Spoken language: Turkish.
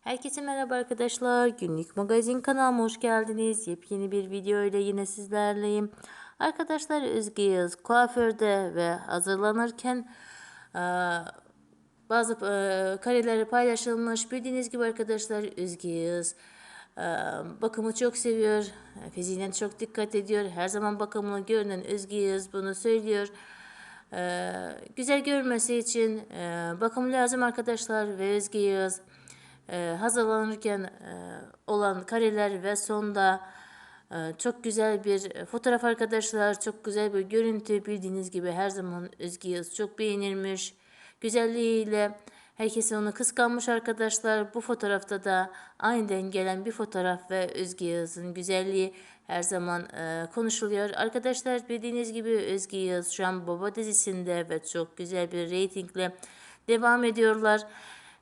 Herkese merhaba arkadaşlar. Günlük magazin kanalıma hoş geldiniz. Yepyeni bir video ile yine sizlerleyim. Arkadaşlar Özge Yağız kuaförde ve hazırlanırken bazı eee, kareleri paylaşılmış. Bildiğiniz gibi arkadaşlar Özge Yağız bakımı çok seviyor. Fiziğine çok dikkat ediyor. Her zaman bakımlı görünen Özge Yağız bunu söylüyor. Güzel görünmesi için e, bakım lazım arkadaşlar ve Özge Yağız e, hazırlanırken e, olan kareler ve sonda e, çok güzel bir fotoğraf arkadaşlar. Çok güzel bir görüntü bildiğiniz gibi her zaman Özge Yağız çok beğenilmiş. Güzelliğiyle herkes onu kıskanmış arkadaşlar. Bu fotoğrafta da aniden gelen bir fotoğraf ve Özge Yağız'ın güzelliği her zaman e, konuşuluyor. Arkadaşlar bildiğiniz gibi Özge Yağız şu an Baba dizisinde ve çok güzel bir reytingle devam ediyorlar.